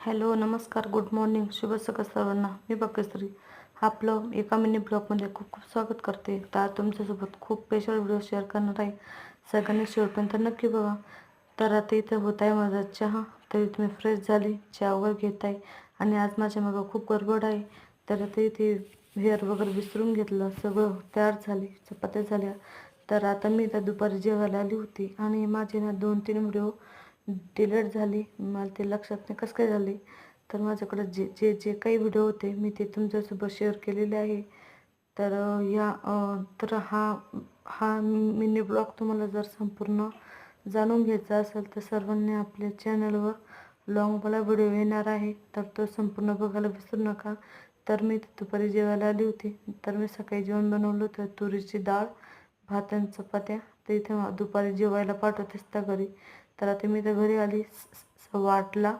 Hello नमस्कार good morning शुभ सकाळ सर्वांना. मी बकश्री आपलं एका मिनी ब्लॉगमध्ये खूप खूप स्वागत करते. तर आज तुमच्यासोबत खूप स्पेशल व्हिडिओ शेअर करणार आहे. सगळ्यांनी शेवटपर्यंत नक्की बघा. तर आता इथं होत आहे माझा चहा. तर इथे मी फ्रेश झाली चहा वगैरे घेत आहे आणि आज माझ्या मागं खूप गडबड आहे. तर आता इथे हेअर वगैरे विसरून घेतलं. सगळं तयार झाली चपात्या झाल्या. तर आता मी इथं दुपारी जेवायला आली होती. आणि माझे ना दोन तीन व्हिडिओ डिलीट झाली. मला ते लक्षात नाही कसं काय झाले. तर माझ्याकडं जे जे जे काही व्हिडिओ होते मी ते तुमच्यासोबत शेअर केलेले आहे. तर या तर हा हा मिनी ब्लॉग तुम्हाला जर संपूर्ण जाणून घ्यायचा असेल तर सर्वांनी आपल्या चॅनलवर लॉंगवाला व्हिडिओ येणार आहे. तर तो संपूर्ण बघायला विसरू नका. तर मी दुपारी जेवायला आली होती. तर मी सकाळी जेवण बनवलं होतं तुरीची डाळ. भात आणि चपात्या तर इथे दुपारी जेवायला पाठवतेस त्या घरी. तर आता मी तर घरी आली. स- सव्वा आठला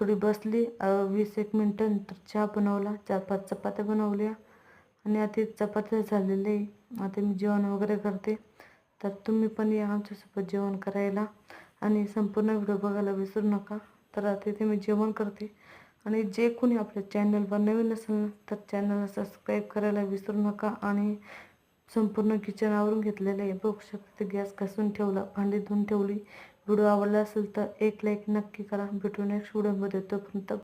थोडी बसली. वीस एक मिनटं नंतर चहा बनवला. चार पाच चपात्या बनवल्या. आणि आता चपात्या झालेले. आहे आता मी जेवण वगैरे करते. तर तुम्ही पण या आमच्यासोबत जेवण करायला. आणि संपूर्ण व्हिडिओ बघायला विसरू नका. तर आता इथे मी जेवण करते. आणि जे कोणी आपल्या चॅनलवर नवीन असेल ना तर चॅनलला सबस्क्राईब करायला विसरू नका. आणि संपूर्ण किचन आवरून घेतलेलं आहे. बघू शकते गॅस घासून ठेवला भांडी धुवून ठेवली. व्हिडिओ आवडला असेल तर एक लाईक नक्की करा. भेटू नेक्स्ट व्हिडिओमध्ये तोपर्यंत